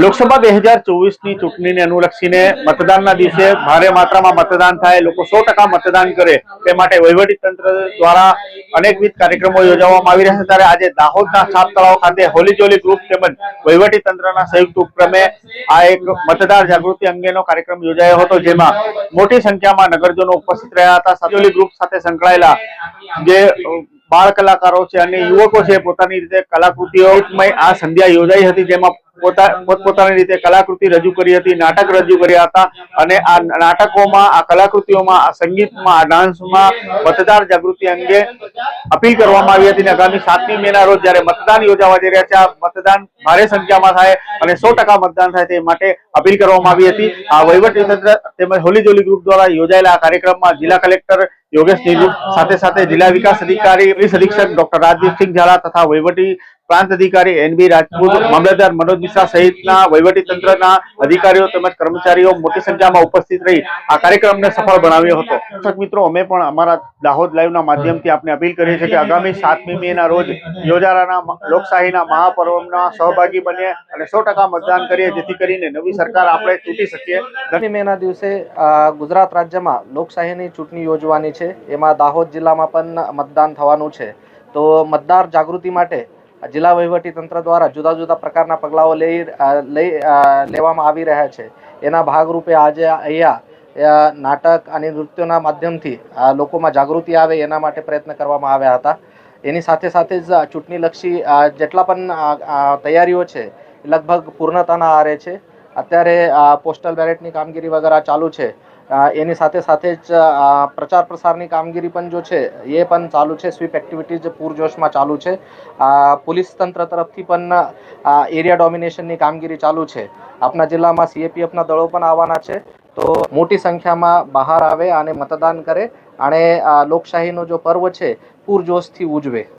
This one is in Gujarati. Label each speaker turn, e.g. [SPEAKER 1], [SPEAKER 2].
[SPEAKER 1] લોકસભા બે હજાર ચોવીસની ચૂંટણીને અનુલક્ષીને મતદાનના દિવસે ભારે માત્રામાં મતદાન થાય, લોકો સો મતદાન કરે તે માટે તંત્ર દ્વારા અનેકવિધ કાર્યક્રમો યોજવામાં આવી રહ્યા છે. ત્યારે આજે દાહોદના સાત તળાવ ખાતે હોલીજોલી ગ્રુપ તેમજ તંત્રના સંયુક્ત ઉપક્રમે આ એક મતદાર જાગૃતિ અંગેનો કાર્યક્રમ યોજાયો હતો, જેમાં મોટી સંખ્યામાં નગરજનો ઉપસ્થિત રહ્યા હતા. સાતોલી ગ્રુપ સાથે સંકળાયેલા જે બાળ કલાકારો છે અને યુવકો છે, પોતાની રીતે કલાકૃતિઓમય આ સંધ્યા યોજાઈ હતી, જેમાં પોતા પોતપોતાની રીતે કલાકૃતિ રજૂ કરી હતી, નાટક રજૂ કર્યા હતા અને આ નાટકોમાં, આ કલાકૃતિઓમાં, આ સંગીતમાં, આ ડાન્સમાં મતદાર જાગૃતિ અંગે અપીલ કરવામાં આવી હતી અને આગામી સાતમી મે રોજ જયારે મતદાન યોજાવા જઈ રહ્યા છે, આ મતદાન ભારે સંખ્યામાં થાય અને સો મતદાન થાય તે માટે અપીલ કરવામાં આવી હતી. આ વહીવટી તંત્ર તેમજ હોલી ગ્રુપ દ્વારા યોજાયેલા આ કાર્યક્રમમાં જિલ્લા કલેક્ટર યોગેશ નિરૂપ સાથે સાથે જિલ્લા વિકાસ અધિકારી, પોલીસ અધિક્ષક ડોક્ટર રાજદીપસિંહ ઝાલા તથા વહીવટી પ્રાંત અધિકારી એનબી રાજપૂત મામલતદાર મનોજ મિશ્રા સહિતના વહીવટી તંત્રના અધિકારીઓ તેમજ કર્મચારીઓ મોટી સંખ્યામાં ઉપસ્થિત રહી આ કાર્યક્રમને સફળ બનાવ્યો હતો. દર્શક મિત્રો અમે પણ અમારા દાહોદ લાઈવના માધ્યમથી આપને અપીલ કરીએ છીએ કે આગામી સાતમી મે ના રોજ યોજાનારા લોકશાહીના મહાપર્વના સહભાગી બનીએ અને સો મતદાન કરીએ જેથી કરીને નવી સરકાર આપણે ચૂંટી શકીએ.
[SPEAKER 2] દસમી મેના દિવસે ગુજરાત રાજ્યમાં લોકશાહીની ચૂંટણી યોજવાની છે. એમાં દાહોદ જિલ્લામાં પણ મતદાન થવાનું છે. તો મતદાર જાગૃતિ માટે જિલ્લા તંત્ર દ્વારા જુદા જુદા પ્રકારના પગલાઓ લઈ લઈ લેવામાં આવી રહ્યા છે. એના ભાગરૂપે આજે અહીંયા નાટક અને નૃત્યોના માધ્યમથી લોકોમાં જાગૃતિ આવે એના માટે પ્રયત્ન કરવામાં આવ્યા હતા. એની સાથે સાથે જ ચૂંટણીલક્ષી જેટલા પણ તૈયારીઓ છે લગભગ પૂર્ણતાના આરે છે. અત્યારે પોસ્ટલ બેલેટની કામગીરી વગેરે ચાલુ છે. એની સાથે સાથે જ પ્રચાર પ્રસારની કામગીરી પણ જો છે, એ પણ ચાલુ છે. સ્વીપ એક્ટિવિટીઝ પૂરજોશમાં ચાલુ છે. પોલીસ તંત્ર તરફથી પણ એરિયા ડોમિનેશનની કામગીરી ચાલુ છે. આપણા જિલ્લામાં સીએપીએફના દળો પણ આવવાના છે. તો મોટી સંખ્યામાં બહાર આવે અને મતદાન કરે અને લોકશાહીનો જો પર્વ છે, પૂરજોશથી ઉજવે.